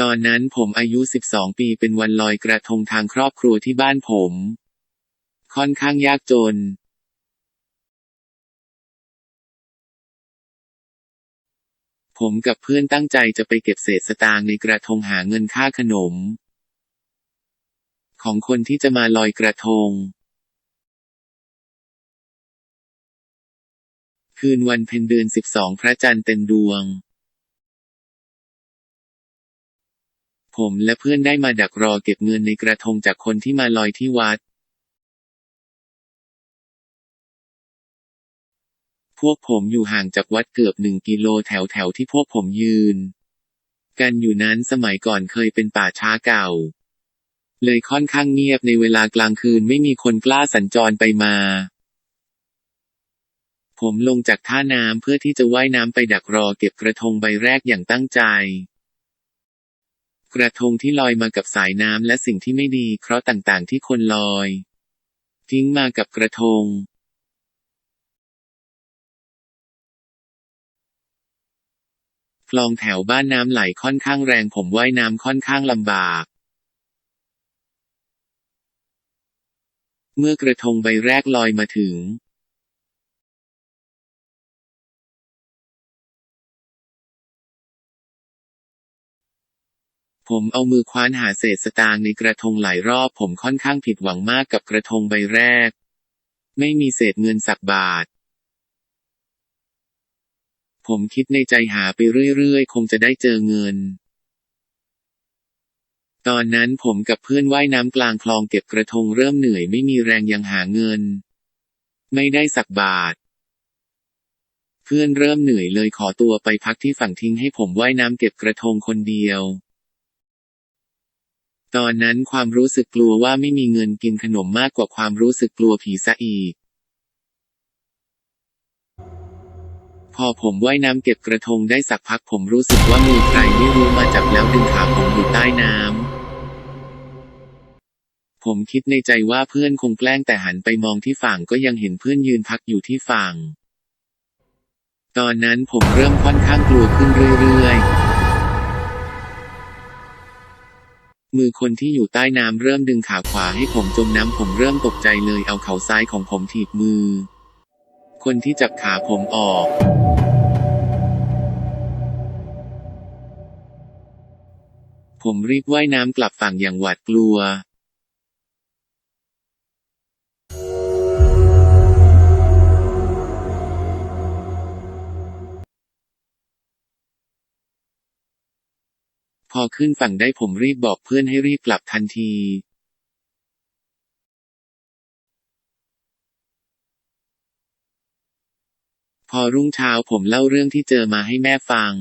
ตอนนั้นผมอายุ 12 ปีเป็นวันลอยกระทงทางครอบครัวที่บ้านผม ค่อนข้างยากจน ผมกับเพื่อนตั้งใจจะไปเก็บเศษสตางค์ในกระทงหาเงินค่าขนม ของคนที่จะมาลอยกระทง คืนวันเพ็ญเดือน 12 พระจันทร์เต็มดวง ผมและเพื่อนได้มาดักรอเก็บเงินในกระทงจากคนที่มาลอยที่วัด พวกผมอยู่ห่างจากวัดเกือบหนึ่งกิโลแถวแถวที่พวกผมยืน กันอยู่นั้นสมัยก่อนเคยเป็นป่าช้าเก่า เลยค่อนข้างเงียบในเวลากลางคืนไม่มีคนกล้าสัญจรไปมา ผมลงจากท่าน้ำเพื่อที่จะว่ายน้ำไปดักรอเก็บกระทงใบแรกอย่างตั้งใจ กระทงที่ลอยมากับสายน้ำและสิ่งที่ไม่ดีเคราะห์ต่างๆ ที่คนลอย ทิ้งมากับกระทง คลองแถวบ้านน้ำไหลค่อนข้างแรงผมว่ายน้ำค่อนข้างลำบาก เมื่อกระทงใบแรกลอยมาถึง ผมเอามือคว้านหาเศษสตางค์ในกระทงหลายรอบผมค่อนข้างผิดหวังมากกับกระทงใบแรก ไม่มีเศษเงินสักบาท ผมคิดในใจหาไปเรื่อยๆ คงจะได้เจอเงิน ตอนนั้นผมกับเพื่อนว่ายน้ำกลางคลองเก็บกระทงเริ่มเหนื่อยไม่มีแรงยังหาเงิน ไม่ได้สักบาทเพื่อนเริ่มเหนื่อยเลยขอตัวไปพักที่ฝั่งทิ้งให้ผมว่ายน้ำเก็บกระทงคนเดียว ตอนนั้นความรู้สึกกลัวว่าไม่มีเงินกินขนมมากกว่าความรู้สึกกลัวผีซะอีก พอผมว่ายน้ำเก็บกระทงได้สักพักผมรู้สึกว่ามือใครไม่รู้มาจับแล้วดึงขาผมอยู่ใต้น้ำ ผมคิดในใจว่าเพื่อนคงแกล้งแต่หันไปมองที่ฝั่งก็ยังเห็นเพื่อนยืนพักอยู่ที่ฝั่ง ตอนนั้นผมเริ่มค่อนข้างกลัวขึ้นเรื่อยๆ มือคนที่อยู่ใต้น้ำเริ่มดึงขาขวาให้ผมจมน้ำผมเริ่มตกใจเลยเอาเข่าซ้ายของผมถีบมือ คนที่จับขาผมออก ผมรีบว่ายน้ำกลับฝั่งอย่างหวาดกลัว พอขึ้นฝั่งได้ผมรีบบอกเพื่อนให้รีบกลับทันทีพอรุ่งเช้าผมเล่าเรื่องที่เจอมาให้แม่ฟัง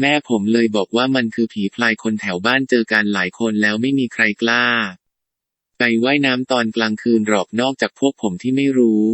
แม่ผมเลยบอกว่ามันคือผีพลายคนแถวบ้านเจอกันหลายคนแล้วไม่มีใครกล้า ไปว่ายน้ำตอนกลางคืนหรอกนอกจากพวกผมที่ไม่รู้